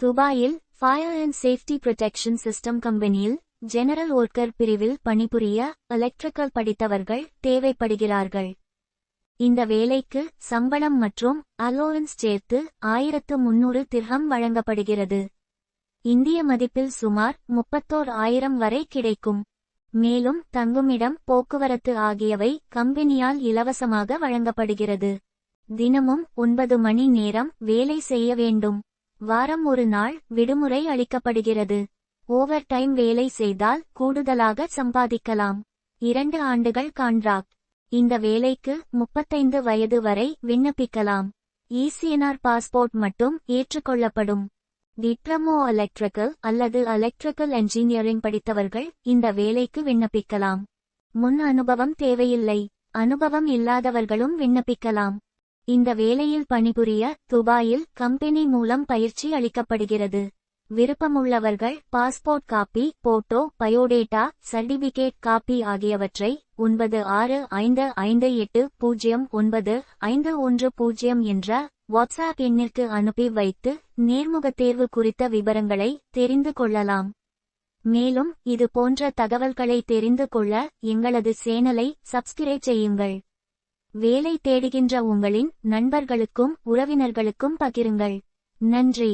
துபாயில் fire and safety protection system கம்பெனியில் general worker பிரிவில் பணிபுரிய எலக்ட்ரிக்கல் படித்தவர்கள் தேவைப்படுகிறார்கள். இந்த வேலைக்கு சம்பளம் மற்றும் அலோவன்ஸ் சேர்த்து ஆயிரத்து முன்னூறு திரகம் வழங்கப்படுகிறது. இந்திய மதிப்பில் சுமார் முப்பத்தோர் ஆயிரம் வரை கிடைக்கும். மேலும் தங்குமிடம் போக்குவரத்து ஆகியவை கம்பெனியால் இலவசமாக வழங்கப்படுகிறது. தினமும் ஒன்பது மணி நேரம் வேலை செய்ய வேண்டும். வாரம் ஒரு நாள் விடுமுறை அளிக்கப்படுகிறது. ஓவர் டைம் வேலை செய்தால் கூடுதலாக சம்பாதிக்கலாம். இரண்டு ஆண்டுகள் கான்ட்ராக்ட் இந்த வேலைக்கு முப்பத்தைந்து வயது வரை விண்ணப்பிக்கலாம். இசிஎன்ஆர் பாஸ்போர்ட் மட்டும் ஏற்றுக்கொள்ளப்படும். டிப்ளமோ எலக்ட்ரிக்கல் அல்லது எலக்ட்ரிக்கல் என்ஜினியரிங் படித்தவர்கள் இந்த வேலைக்கு விண்ணப்பிக்கலாம். முன் அனுபவம் தேவையில்லை. அனுபவம் இல்லாதவர்களும் விண்ணப்பிக்கலாம். இந்த வேலையில் பணிபுரிய துபாயில் கம்பெனி மூலம் பயிற்சி அளிக்கப்படுகிறது. விருப்பமுள்ளவர்கள் passport copy photo biodata certificate copy ஆகியவற்றை ஒன்பது ஆறு ஐந்து ஐந்து எட்டு பூஜ்ஜியம் ஒன்பது ஐந்து ஒன்று பூஜ்ஜியம் என்ற வாட்ஸ்ஆப் எண்ணிற்கு அனுப்பி வைத்து நேர்முகத் தேர்வு குறித்த விவரங்களை தெரிந்து கொள்ளலாம். மேலும் இது போன்ற தகவல்களை தெரிந்து கொள்ள எங்களது சேனலை சப்ஸ்கிரைப் செய்யுங்கள். வேலை தேடுகின்ற உங்களின் நண்பர்களுக்கும் உறவினர்களுக்கும் பகிருங்கள். நன்றி.